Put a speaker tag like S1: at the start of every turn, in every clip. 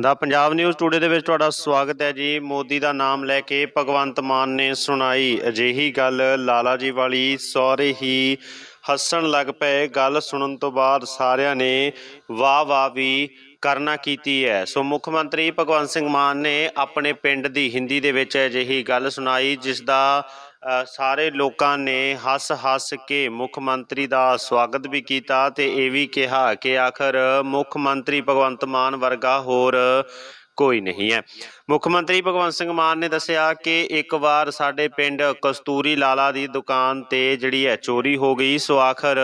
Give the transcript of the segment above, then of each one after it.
S1: ਦਾ Punjab news today ਦੇ ਵਿੱਚ ਤੁਹਾਡਾ ਸਵਾਗਤ ਹੈ ਜੀ। ਮੋਦੀ ਦਾ ਨਾਮ ਲੈ ਕੇ ਭਗਵੰਤ ਮਾਨ ਨੇ ਸੁਣਾਈ। ਅਜਿਹੀ ਗੱਲ ਲਾਲਾ ਜੀ ਵਾਲੀ ਸਹੁਰੇ ਹੀ ਹੱਸਣ ਲੱਗ ਪਏ। ਗੱਲ ਸੁਣਨ ਤੋਂ ਬਾਅਦ ਸਾਰਿਆਂ ਨੇ ਵਾਹ ਵਾਹ ਵੀ ਕਰਨਾ ਕੀਤੀ ਹੈ। ਸੋ ਮੁੱਖ ਮੰਤਰੀ ਭਗਵੰਤ ਸਿੰਘ ਮਾਨ ਨੇ ਆਪਣੇ ਪਿੰਡ ਦੀ ਹਿੰਦੀ ਦੇ ਵਿੱਚ ਅਜਿਹੀ ਗੱਲ ਸੁਣਾਈ, ਜਿਸ ਦਾ ਸਾਰੇ ਲੋਕਾਂ ਨੇ ਹੱਸ-ਹੱਸ ਕੇ ਮੁੱਖ ਮੰਤਰੀ ਦਾ ਸਵਾਗਤ ਵੀ ਕੀਤਾ ਤੇ ਇਹ ਵੀ ਕਿਹਾ ਕਿ ਆਖਰ ਮੁੱਖ ਮੰਤਰੀ ਭਗਵੰਤ ਮਾਨ ਵਰਗਾ ਹੋਰ ਕੋਈ ਨਹੀਂ ਹੈ। ਮੁੱਖ ਮੰਤਰੀ ਭਗਵੰਤ ਸਿੰਘ ਮਾਨ ਨੇ ਦੱਸਿਆ ਕਿ ਇੱਕ ਵਾਰ ਸਾਡੇ ਪਿੰਡ ਕਸਤੂਰੀ ਲਾਲਾ ਦੀ ਦੁਕਾਨ ਤੇ ਜਿਹੜੀ ਹੈ ਚੋਰੀ ਹੋ ਗਈ। ਸੋ ਆਖਰ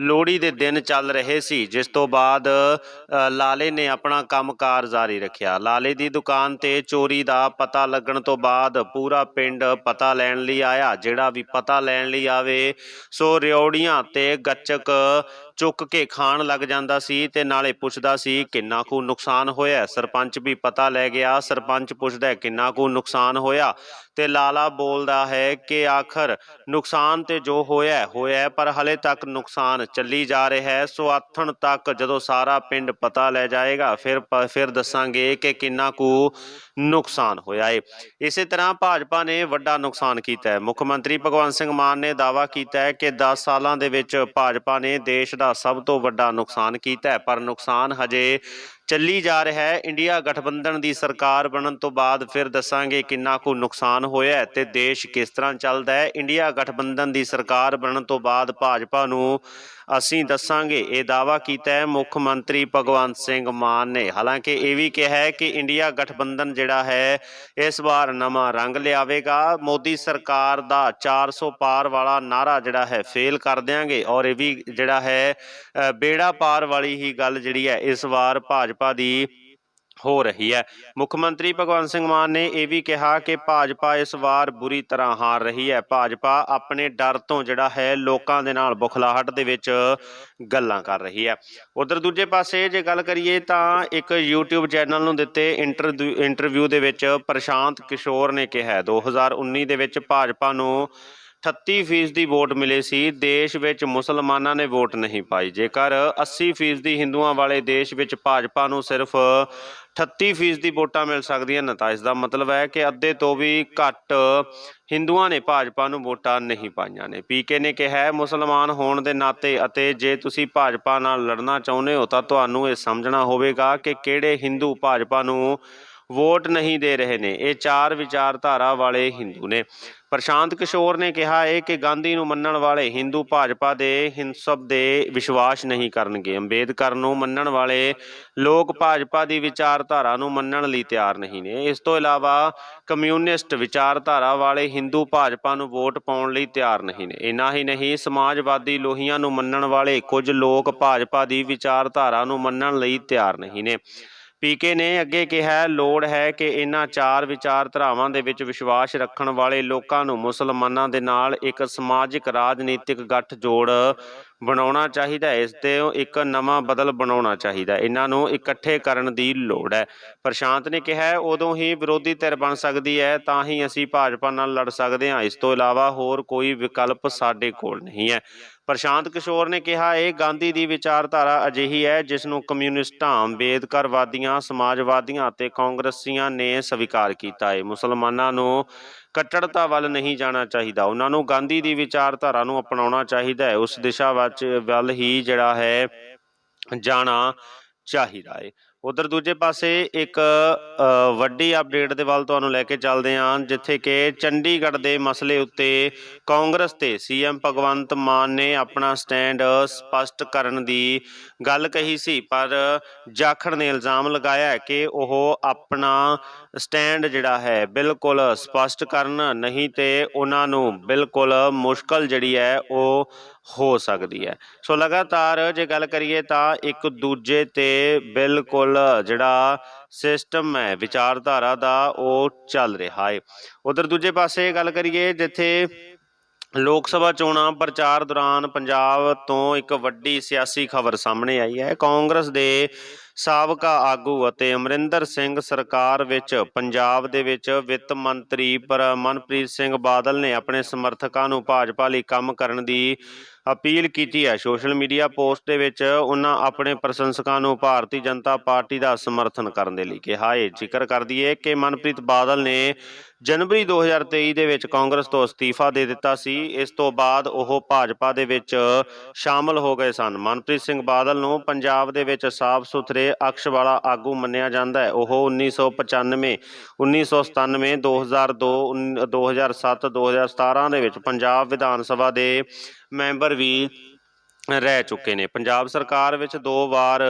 S1: ਲੋਹੜੀ ਦੇ ਦਿਨ ਚੱਲ ਰਹੇ ਸੀ, ਜਿਸ ਤੋਂ ਬਾਅਦ ਲਾਲੇ ਨੇ ਆਪਣਾ ਕੰਮਕਾਰ ਜਾਰੀ ਰੱਖਿਆ। ਲਾਲੇ ਦੀ ਦੁਕਾਨ ਤੇ ਚੋਰੀ ਦਾ ਪਤਾ ਲੱਗਣ ਤੋਂ ਬਾਅਦ ਪੂਰਾ ਪਿੰਡ ਪਤਾ ਲੈਣ ਲਈ ਆਇਆ। ਜਿਹੜਾ ਵੀ ਪਤਾ ਲੈਣ ਲਈ ਆਵੇ, ਸੋ ਰਿਉੜੀਆਂ ਤੇ ਗੱਚਕ ਚੁੱਕ ਕੇ ਖਾਣ ਲੱਗ ਜਾਂਦਾ ਸੀ ਤੇ ਨਾਲੇ ਪੁੱਛਦਾ ਸੀ, ਕਿੰਨਾ ਕੁ ਨੁਕਸਾਨ ਹੋਇਆ? ਸਰਪੰਚ ਵੀ ਪਤਾ ਲੈ ਗਿਆ, ਸਰਪੰਚ ਪੁੱਛਦਾ ਕਿੰਨਾ ਕੁ ਨੁਕਸਾਨ ਹੋਇਆ? ਤੇ ਲਾਲਾ ਬੋਲਦਾ ਹੈ ਕਿ ਆਖਰ ਨੁਕਸਾਨ ਤੇ ਜੋ ਹੋਇਆ ਹੋਇਆ ਪਰ ਹਲੇ ਤੱਕ ਨੁਕਸਾਨ ਚੱਲੀ ਜਾ ਰਿਹਾ ਹੈ। ਸੋ ਆਥਣ ਤੱਕ ਜਦੋਂ ਸਾਰਾ ਪਿੰਡ ਪਤਾ ਲੈ ਜਾਏਗਾ, ਫਿਰ ਪ- ਫਿਰ ਦੱਸਾਂਗੇ ਕਿ ਕਿੰਨਾ ਕੁ ਨੁਕਸਾਨ ਹੋਇਆ ਹੈ ਇਸੇ ਤਰ੍ਹਾਂ ਭਾਜਪਾ ਨੇ ਵੱਡਾ ਨੁਕਸਾਨ ਕੀਤਾ ਹੈ। ਮੁੱਖ ਮੰਤਰੀ ਭਗਵੰਤ ਸਿੰਘ ਮਾਨ ਨੇ ਦਾਅਵਾ ਕੀਤਾ ਹੈ ਕਿ 10 ਸਾਲਾਂ ਦੇ ਵਿੱਚ ਭਾਜਪਾ ਨੇ ਦੇਸ਼ ਦਾ ਸਭ ਤੋਂ ਵੱਡਾ ਨੁਕਸਾਨ ਕੀਤਾ ਹੈ ਪਰ ਨੁਕਸਾਨ ਹਜੇ ਚੱਲੀ ਜਾ ਰਿਹਾ ਹੈ। ਇੰਡੀਆ ਗਠਬੰਧਨ ਦੀ ਸਰਕਾਰ ਬਣਨ ਤੋਂ ਬਾਅਦ ਫਿਰ ਦੱਸਾਂਗੇ ਕਿੰਨਾ ਕੁ ਨੁਕਸਾਨ ਹੋਇਆ ਹੈ ਤੇ ਦੇਸ਼ ਕਿਸ ਤਰ੍ਹਾਂ ਚੱਲਦਾ ਹੈ। ਇੰਡੀਆ ਗਠਬੰਧਨ ਦੀ ਸਰਕਾਰ ਬਣਨ ਤੋਂ ਬਾਅਦ ਭਾਜਪਾ ਨੂੰ ਅਸੀਂ ਦੱਸਾਂਗੇ। ਇਹ ਦਾਅਵਾ ਕੀਤਾ ਹੈ ਮੁੱਖ ਮੰਤਰੀ ਭਗਵੰਤ ਸਿੰਘ ਮਾਨ ਨੇ। ਹਾਲਾਂਕਿ ਇਹ ਵੀ ਕਿਹਾ ਹੈ ਕਿ ਇੰਡੀਆ ਗਠਬੰਧਨ ਜਿਹੜਾ ਹੈ, ਇਸ ਵਾਰ ਨਵਾਂ ਰੰਗ ਲਿਆਵੇਗਾ। ਮੋਦੀ ਸਰਕਾਰ ਦਾ 400 ਪਾਰ ਵਾਲਾ ਨਾਰਾ ਜਿਹੜਾ ਹੈ, ਫੇਲ ਕਰ ਦਿਆਂਗੇ। ਔਰ ਇਹ ਵੀ ਜਿਹੜਾ ਹੈ ਬੇੜਾ ਪਾਰ ਵਾਲੀ ਹੀ ਗੱਲ ਜਿਹੜੀ ਹੈ, ਇਸ ਵਾਰ ਭਾਜਪਾ ਦੀ ਹੋ ਰਹੀ ਹੈ। ਮੁੱਖ ਮੰਤਰੀ ਭਗਵੰਤ ਸਿੰਘ ਮਾਨ ਨੇ ਇਹ ਵੀ ਕਿਹਾ ਕਿ ਭਾਜਪਾ ਇਸ ਵਾਰ ਬੁਰੀ ਤਰ੍ਹਾਂ ਹਾਰ ਰਹੀ ਹੈ। ਭਾਜਪਾ ਆਪਣੇ ਡਰ ਤੋਂ ਜਿਹੜਾ ਹੈ ਲੋਕਾਂ ਦੇ ਨਾਲ ਬੁਖਲਾਹਟ ਦੇ ਵਿੱਚ ਗੱਲਾਂ ਕਰ ਰਹੀ ਹੈ। ਉਧਰ ਦੂਜੇ ਪਾਸੇ ਜੇ ਗੱਲ ਕਰੀਏ ਤਾਂ ਇੱਕ YouTube ਚੈਨਲ ਨੂੰ ਦਿੱਤੇ ਇੰਟਰਵਿਊ ਇੰਟਰਵਿਊ ਦੇ ਵਿੱਚ ਪ੍ਰਸ਼ਾਂਤ ਕਿਸ਼ੋਰ ਨੇ ਕਿਹਾ 2019 ਦੇ ਵਿੱਚ ਭਾਜਪਾ ਨੂੰ 38% ਦੀ ਵੋਟ ਮਿਲੇ ਸੀ। ਦੇਸ਼ ਵਿੱਚ ਮੁਸਲਮਾਨਾਂ ਨੇ ਵੋਟ ਨਹੀਂ ਪਾਈ। ਜੇਕਰ 80% ਦੀ ਹਿੰਦੂਆਂ ਵਾਲੇ ਦੇਸ਼ ਵਿੱਚ ਭਾਜਪਾ ਨੂੰ ਸਿਰਫ 38% ਦੀ ਵੋਟਾਂ ਮਿਲ ਸਕਦੀਆਂ ਨੇ ਤਾਂ ਇਸ ਦਾ ਮਤਲਬ ਹੈ ਕਿ ਅੱਧੇ ਤੋਂ ਵੀ ਘੱਟ ਹਿੰਦੂਆਂ ਨੇ ਭਾਜਪਾ ਨੂੰ ਵੋਟਾਂ ਨਹੀਂ ਪਾਈਆਂ ਨੇ। ਪੀਕੇ ਨੇ ਕਿਹਾ ਹੈ, ਮੁਸਲਮਾਨ ਹੋਣ ਦੇ ਨਾਤੇ ਅਤੇ ਜੇ ਤੁਸੀਂ ਭਾਜਪਾ ਨਾਲ ਲੜਨਾ ਚਾਹੁੰਦੇ ਹੋ ਤਾਂ ਤੁਹਾਨੂੰ ਇਹ ਸਮਝਣਾ ਹੋਵੇਗਾ ਕਿ ਕਿਹੜੇ ਹਿੰਦੂ ਭਾਜਪਾ ਨੂੰ ਵੋਟ ਨਹੀਂ ਦੇ ਰਹੇ ਨੇ। ਇਹ ਚਾਰ ਵਿਚਾਰਧਾਰਾ ਵਾਲੇ ਹਿੰਦੂ ਨੇ। ਪ੍ਰਸ਼ਾਂਤ ਕਿਸ਼ੋਰ ਨੇ ਕਿਹਾ ਹੈ ਕਿ ਗਾਂਧੀ ਨੂੰ ਮੰਨਣ ਵਾਲੇ ਹਿੰਦੂ ਭਾਜਪਾ ਦੇ ਹਿੰਸਬ ਦੇ ਵਿਸ਼ਵਾਸ ਨਹੀਂ ਕਰਨਗੇ। ਅੰਬੇਦਕਰ ਨੂੰ ਮੰਨਣ ਵਾਲੇ ਲੋਕ ਭਾਜਪਾ ਦੀ ਵਿਚਾਰਧਾਰਾ ਨੂੰ ਮੰਨਣ ਲਈ ਤਿਆਰ ਨਹੀਂ ਨੇ। ਇਸ ਤੋਂ ਇਲਾਵਾ ਕਮਿਊਨਿਸਟ ਵਿਚਾਰਧਾਰਾ ਵਾਲੇ ਹਿੰਦੂ ਭਾਜਪਾ ਨੂੰ ਵੋਟ ਪਾਉਣ ਲਈ ਤਿਆਰ ਨਹੀਂ ਨੇ। ਇਨਾ ਹੀ ਨਹੀਂ, ਸਮਾਜਵਾਦੀ ਲੋਹੀਆਂ ਨੂੰ ਮੰਨਣ ਵਾਲੇ ਕੁਝ ਲੋਕ ਭਾਜਪਾ ਦੀ ਵਿਚਾਰਧਾਰਾ ਨੂੰ ਮੰਨਣ ਲਈ ਤਿਆਰ ਨਹੀਂ ਨੇ। ਪੀਕੇ ਨੇ ਅੱਗੇ ਕਿਹਾ, ਲੋੜ ਹੈ ਕਿ ਇਹਨਾਂ ਚਾਰ ਵਿਚਾਰਧਾਰਾਵਾਂ ਦੇ ਵਿੱਚ ਵਿਸ਼ਵਾਸ ਰੱਖਣ ਵਾਲੇ ਲੋਕਾਂ ਨੂੰ ਮੁਸਲਮਾਨਾਂ ਦੇ ਨਾਲ ਇੱਕ ਸਮਾਜਿਕ ਰਾਜਨੀਤਿਕ ਗੱਠਜੋੜ ਬਣਾਉਣਾ ਚਾਹੀਦਾ ਹੈ। ਇਸ ਤੇ ਇੱਕ ਨਵਾਂ ਬਦਲ ਬਣਾਉਣਾ ਚਾਹੀਦਾ ਇਹਨਾਂ ਨੂੰ ਇਕੱਠੇ ਕਰਨ ਦੀ ਲੋੜ ਹੈ। ਪ੍ਰਸ਼ਾਂਤ ਨੇ ਕਿਹਾ, ਉਦੋਂ ਹੀ ਵਿਰੋਧੀ ਧਿਰ ਬਣ ਸਕਦੀ ਹੈ, ਤਾਂ ਹੀ ਅਸੀਂ ਭਾਜਪਾ ਨਾਲ ਲੜ ਸਕਦੇ ਹਾਂ। ਇਸ ਤੋਂ ਇਲਾਵਾ ਹੋਰ ਕੋਈ ਵਿਕਲਪ ਸਾਡੇ ਕੋਲ ਨਹੀਂ ਹੈ। ਪ੍ਰਸ਼ਾਂਤ ਕਿਸ਼ੋਰ ਨੇ ਕਿਹਾ, ਇਹ ਗਾਂਧੀ ਦੀ ਵਿਚਾਰਧਾਰਾ ਅਜਿਹੀ ਹੈ, ਜਿਸ ਨੂੰ ਕਮਿਊਨਿਸਟਾਂ, ਅੰਬੇਦਕਰਵਾਦੀਆਂ, ਸਮਾਜਵਾਦੀਆਂ ਅਤੇ ਕਾਂਗਰਸੀਆਂ ਨੇ ਸਵੀਕਾਰ ਕੀਤਾ ਹੈ। ਮੁਸਲਮਾਨਾਂ ਨੂੰ ਕੱਟੜਤਾ ਵੱਲ ਨਹੀਂ ਜਾਣਾ ਚਾਹੀਦਾ। ਉਹਨਾਂ ਨੂੰ ਗਾਂਧੀ ਦੀ ਵਿਚਾਰਧਾਰਾ ਨੂੰ ਅਪਣਾਉਣਾ ਚਾਹੀਦਾ ਹੈ। ਉਸ ਦਿਸ਼ਾ ਵਿੱਚ ਵੱਲ ਹੀ ਜਿਹੜਾ ਹੈ, ਜਾਣਾ ਚਾਹੀਦਾ ਹੈ। ਉਧਰ ਦੂਜੇ ਪਾਸੇ ਇੱਕ ਵੱਡੀ ਅਪਡੇਟ ਦੇ ਵੱਲ ਤੁਹਾਨੂੰ ਲੈ ਕੇ ਚੱਲਦੇ ਹਾਂ, ਜਿੱਥੇ ਕਿ ਚੰਡੀਗੜ੍ਹ ਦੇ ਮਸਲੇ ਉੱਤੇ ਕਾਂਗਰਸ ਤੇ ਸੀਐਮ ਭਗਵੰਤ ਮਾਨ ਨੇ ਆਪਣਾ ਸਟੈਂਡ ਸਪਸ਼ਟ ਕਰਨ ਦੀ ਗੱਲ ਕਹੀ ਸੀ, ਪਰ ਜਾਖੜ ਨੇ ਇਲਜ਼ਾਮ ਲਗਾਇਆ ਕਿ ਉਹ ਆਪਣਾ ਸਟੈਂਡ ਜਿਹੜਾ ਹੈ ਬਿਲਕੁਲ ਸਪਸ਼ਟ ਕਰਨ, ਨਹੀਂ ਤੇ ਉਹਨਾਂ ਨੂੰ ਬਿਲਕੁਲ ਮੁਸ਼ਕਲ ਜਿਹੜੀ ਹੈ ਉਹ ਹੋ ਸਕਦੀ ਹੈ। ਸੋ ਲਗਾਤਾਰ ਜੇ ਗੱਲ ਕਰੀਏ ਤਾਂ ਇੱਕ ਦੂਜੇ ਤੇ ਬਿਲਕੁਲ ਜਿਹੜਾ ਸਿਸਟਮ ਹੈ, ਵਿਚਾਰਧਾਰਾ ਦਾ ਉਹ ਚੱਲ ਰਿਹਾ ਹੈ ਉਧਰ ਦੂਜੇ ਪਾਸੇ ਗੱਲ ਕਰੀਏ, ਜਿੱਥੇ ਲੋਕ ਸਭਾ ਚੋਣਾਂ ਪ੍ਰਚਾਰ ਦੌਰਾਨ ਪੰਜਾਬ ਤੋਂ ਇੱਕ ਵੱਡੀ ਸਿਆਸੀ ਖਬਰ ਸਾਹਮਣੇ ਆਈ ਹੈ। ਕਾਂਗਰਸ ਦੇ ਸਾਬਕਾ ਆਗੂ ਅਤੇ ਅਮਰਿੰਦਰ ਸਿੰਘ ਸਰਕਾਰ ਵਿੱਚ ਪੰਜਾਬ ਦੇ ਵਿੱਚ ਵਿੱਤ ਮੰਤਰੀ ਪਰ ਮਨਪ੍ਰੀਤ ਸਿੰਘ ਬਾਦਲ ਨੇ ਆਪਣੇ ਸਮਰਥਕਾਂ ਨੂੰ ਭਾਜਪਾ ਲਈ ਕੰਮ ਕਰਨ ਦੀ ਅਪੀਲ ਕੀਤੀ ਹੈ। ਸੋਸ਼ਲ ਮੀਡੀਆ ਪੋਸਟ ਦੇ ਵਿੱਚ ਉਹਨਾਂ ਆਪਣੇ ਪ੍ਰਸ਼ੰਸਕਾਂ ਨੂੰ ਭਾਰਤੀ ਜਨਤਾ ਪਾਰਟੀ ਦਾ ਸਮਰਥਨ ਕਰਨ ਦੇ ਲਈ ਕਿਹਾ। ਹੈ ਜ਼ਿਕਰ ਕਰ ਦਈਏ ਕਿ ਮਨਪ੍ਰੀਤ ਬਾਦਲ ਨੇ ਜਨਵਰੀ 2023 ਦੇ ਵਿੱਚ ਕਾਂਗਰਸ ਤੋਂ ਅਸਤੀਫਾ ਦੇ ਦਿੱਤਾ ਸੀ। ਇਸ ਤੋਂ ਬਾਅਦ ਉਹ ਭਾਜਪਾ ਦੇ ਵਿੱਚ ਸ਼ਾਮਲ ਹੋ ਗਏ ਸਨ। ਮਨਪ੍ਰੀਤ ਸਿੰਘ ਬਾਦਲ ਨੂੰ ਪੰਜਾਬ ਦੇ ਵਿੱਚ ਸਾਫ਼ ਸੁਥਰੇ ਅਕਸ਼ ਵਾਲਾ ਆਗੂ ਮੰਨਿਆ ਜਾਂਦਾ ਹੈ। ਉਹ 1995 1997 2002 2007 2017 ਦੇ ਵਿੱਚ ਪੰਜਾਬ ਵਿਧਾਨ ਸਭਾ ਦੇ ਮੈਂਬਰ ਵੀ ਰਹਿ ਚੁੱਕੇ ਨੇ। ਪੰਜਾਬ ਸਰਕਾਰ ਵਿੱਚ ਦੋ ਵਾਰ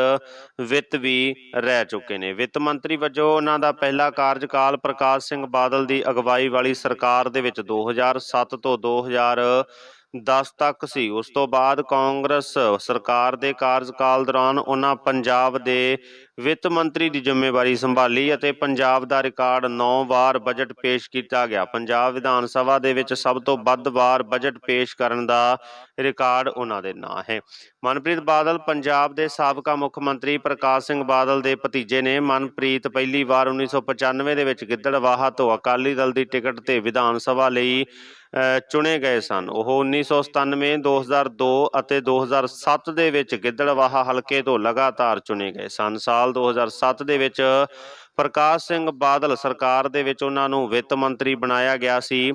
S1: ਵਿੱਤ ਵੀ ਰਹਿ ਚੁੱਕੇ ਨੇ। ਵਿੱਤ ਮੰਤਰੀ ਵਜੋਂ ਉਹਨਾਂ ਦਾ ਪਹਿਲਾ ਕਾਰਜਕਾਲ ਪ੍ਰਕਾਸ਼ ਸਿੰਘ ਬਾਦਲ ਦੀ ਅਗਵਾਈ ਵਾਲੀ ਸਰਕਾਰ ਦੇ ਵਿੱਚ 2007 ਤੋਂ 2010 ਤੱਕ ਸੀ। ਉਸ ਤੋਂ ਬਾਅਦ ਕਾਂਗਰਸ ਸਰਕਾਰ ਦੇ ਕਾਰਜਕਾਲ ਦੌਰਾਨ ਉਹਨਾਂ ਪੰਜਾਬ ਦੇ ਵਿੱਤ ਮੰਤਰੀ ਦੀ ਜ਼ਿੰਮੇਵਾਰੀ ਸੰਭਾਲੀ ਅਤੇ ਪੰਜਾਬ ਦਾ ਰਿਕਾਰਡ 9 ਵਾਰ ਬਜਟ ਪੇਸ਼ ਕੀਤਾ ਗਿਆ। ਪੰਜਾਬ ਵਿਧਾਨ ਸਭਾ ਦੇ ਵਿੱਚ ਸਭ ਤੋਂ ਵੱਧ ਵਾਰ ਬਜਟ ਪੇਸ਼ ਕਰਨ ਦਾ ਰਿਕਾਰਡ ਉਹਨਾਂ ਦੇ ਨਾਂ ਹੈ। ਮਨਪ੍ਰੀਤ ਬਾਦਲ ਪੰਜਾਬ ਦੇ ਸਾਬਕਾ ਮੁੱਖ ਮੰਤਰੀ ਪ੍ਰਕਾਸ਼ ਸਿੰਘ ਬਾਦਲ ਦੇ ਭਤੀਜੇ ਨੇ। ਮਨਪ੍ਰੀਤ ਪਹਿਲੀ ਵਾਰ 1995 ਦੇ ਵਿੱਚ ਗਿੱਦੜਵਾਹਾ ਤੋਂ ਅਕਾਲੀ ਦਲ ਦੀ ਟਿਕਟ ਤੇ ਵਿਧਾਨ ਸਭਾ ਲਈ ਚੁਣੇ ਗਏ ਸਨ। ਉਹ 1997 2002 ਅਤੇ 2007 ਦੇ ਵਿੱਚ ਗਿੱਦੜਵਾਹਾ ਹਲਕੇ ਤੋਂ ਲਗਾਤਾਰ ਚੁਣੇ ਗਏ ਸਨ। ਸਾਲ 2007 ਦੇ ਵਿੱਚ ਪ੍ਰਕਾਸ਼ ਸਿੰਘ ਬਾਦਲ ਸਰਕਾਰ ਦੇ ਵਿੱਚ ਉਹਨਾਂ ਨੂੰ ਵਿੱਤ ਮੰਤਰੀ ਬਣਾਇਆ ਗਿਆ ਸੀ।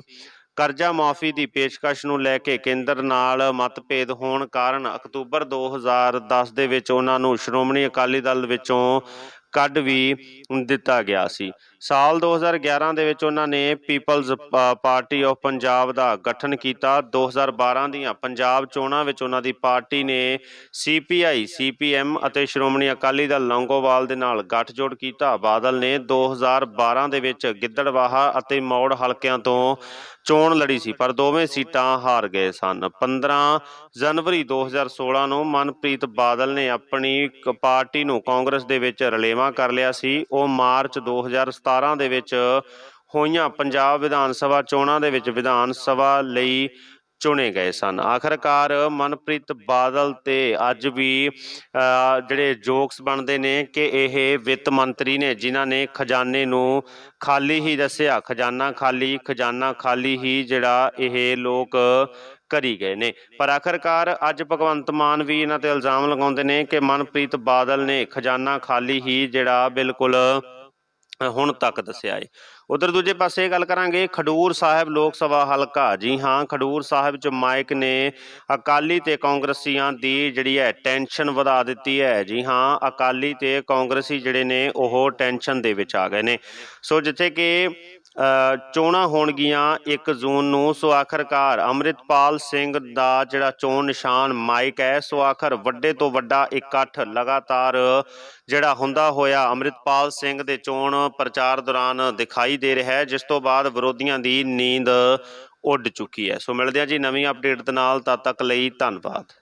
S1: ਕਰਜ਼ਾ ਮਾਫੀ ਦੀ ਪੇਸ਼ਕਸ਼ ਨੂੰ ਲੈ ਕੇ ਕੇਂਦਰ ਨਾਲ ਮਤਭੇਦ ਹੋਣ ਕਾਰਨ ਅਕਤੂਬਰ 2010 ਦੇ ਵਿੱਚ ਉਹਨਾਂ ਨੂੰ ਸ਼੍ਰੋਮਣੀ ਅਕਾਲੀ ਦਲ ਵਿੱਚੋਂ ਕੱਢ ਵੀ ਦਿੱਤਾ ਗਿਆ ਸੀ। ਸਾਲ 2011 ਦੇ ਵਿੱਚ ਉਹਨਾਂ ਨੇ ਪੀਪਲਜ਼ ਪਾਰਟੀ ਆਫ ਪੰਜਾਬ ਦਾ ਗਠਨ ਕੀਤਾ। 2012 ਦੀਆਂ ਪੰਜਾਬ ਚੋਣਾਂ ਵਿੱਚ ਉਹਨਾਂ ਦੀ ਪਾਰਟੀ ਨੇ ਸੀਪੀਆਈ ਸੀਪੀਐਮ ਅਤੇ ਸ਼੍ਰੋਮਣੀ ਅਕਾਲੀ ਦਲ ਲੌਂਗੋਵਾਲ ਦੇ ਨਾਲ ਗੱਠਜੋੜ ਕੀਤਾ। ਬਾਦਲ ਨੇ 2012 ਦੇ ਵਿੱਚ ਗਿੱਦੜਵਾਹਾ ਅਤੇ ਮੌੜ ਹਲਕਿਆਂ ਤੋਂ ਚੋਣ ਲੜੀ ਸੀ, ਪਰ ਦੋਵੇਂ ਸੀਟਾਂ ਹਾਰ ਗਏ ਸਨ। 15 ਜਨਵਰੀ 2016 ਨੂੰ ਮਨਪ੍ਰੀਤ ਬਾਦਲ ਨੇ ਆਪਣੀ ਕ- ਪਾਰਟੀ ਨੂੰ ਕਾਂਗਰਸ ਦੇ ਵਿੱਚ ਰਲੇਵਾਂ ਕਰ ਲਿਆ ਸੀ। ਉਹ ਮਾਰਚ 2017 ਦੇ ਵਿੱਚ ਹੋਈਆਂ ਪੰਜਾਬ ਵਿਧਾਨ ਸਭਾ ਚੋਣਾਂ ਦੇ ਵਿੱਚ ਵਿਧਾਨ ਸਭਾ ਲਈ ਚੁਣੇ ਗਏ ਸਨ। ਆਖਰਕਾਰ ਮਨਪ੍ਰੀਤ ਬਾਦਲ ਤੇ ਅੱਜ ਵੀ ਜਿਹੜੇ ਜੋਕਸ ਬਣਦੇ ਨੇ ਕਿ ਇਹ ਵਿੱਤ ਮੰਤਰੀ ਨੇ, ਜਿਨ੍ਹਾਂ ਨੇ ਖਜ਼ਾਨੇ ਨੂੰ ਖਾਲੀ ਹੀ ਦੱਸਿਆ, ਖਜ਼ਾਨਾ ਖਾਲੀ ਖਜ਼ਾਨਾ ਖਾਲੀ ਹੀ ਜਿਹੜਾ ਇਹ ਲੋਕ ਕਰੀ ਗਏ ਨੇ। ਪਰ ਆਖਰਕਾਰ ਅੱਜ ਭਗਵੰਤ ਮਾਨ ਵੀ ਇਹਨਾਂ ਤੇ ਇਲਜ਼ਾਮ ਲਗਾਉਂਦੇ ਨੇ ਕਿ ਮਨਪ੍ਰੀਤ ਬਾਦਲ ਨੇ ਖਜ਼ਾਨਾ ਖਾਲੀ ਹੀ ਜਿਹੜਾ ਬਿਲਕੁਲ ਹੁਣ ਤੱਕ ਦੱਸਿਆ ਹੈ ਉਧਰ ਦੂਜੇ ਪਾਸੇ ਗੱਲ ਕਰਾਂਗੇ, ਖਡੂਰ ਸਾਹਿਬ ਲੋਕ ਸਭਾ ਹਲਕਾ। ਜੀ ਹਾਂ, ਖਡੂਰ ਸਾਹਿਬ ਚ ਮਾਇਕ ਨੇ ਅਕਾਲੀ ਤੇ ਕਾਂਗਰਸੀਆਂ ਦੀ ਜਿਹੜੀ ਹੈ ਟੈਨਸ਼ਨ ਵਧਾ ਦਿੱਤੀ ਹੈ। ਜੀ ਹਾਂ, ਅਕਾਲੀ ਤੇ ਕਾਂਗਰਸੀ ਜਿਹੜੇ ਨੇ, ਉਹ ਟੈਨਸ਼ਨ ਦੇ ਵਿੱਚ ਆ ਗਏ ਨੇ। ਸੋ ਜਿੱਥੇ ਕਿ ਚੋਣਾਂ ਹੋਣਗੀਆਂ 1 ਜੂਨ ਨੂੰ। ਸੋ ਆਖਰਕਾਰ ਅੰਮ੍ਰਿਤਪਾਲ ਸਿੰਘ ਦਾ ਜਿਹੜਾ ਚੋਣ ਨਿਸ਼ਾਨ ਮਾਈਕ ਹੈ, ਸੋ ਆਖਰ ਵੱਡੇ ਤੋਂ ਵੱਡਾ ਇਕੱਠ ਲਗਾਤਾਰ ਜਿਹੜਾ ਹੁੰਦਾ ਹੋਇਆ ਅੰਮ੍ਰਿਤਪਾਲ ਸਿੰਘ ਦੇ ਚੋਣ ਪ੍ਰਚਾਰ ਦੌਰਾਨ ਦਿਖਾਈ ਦੇ ਰਿਹਾ ਹੈ, ਜਿਸ ਤੋਂ ਬਾਅਦ ਵਿਰੋਧੀਆਂ ਦੀ ਨੀਂਦ ਉੱਡ ਚੁੱਕੀ ਹੈ। ਸੋ ਮਿਲਦੇ ਹਾਂ ਜੀ ਨਵੀਂ ਅਪਡੇਟ ਦੇ ਨਾਲ, ਤਦ ਤੱਕ ਲਈ ਧੰਨਵਾਦ।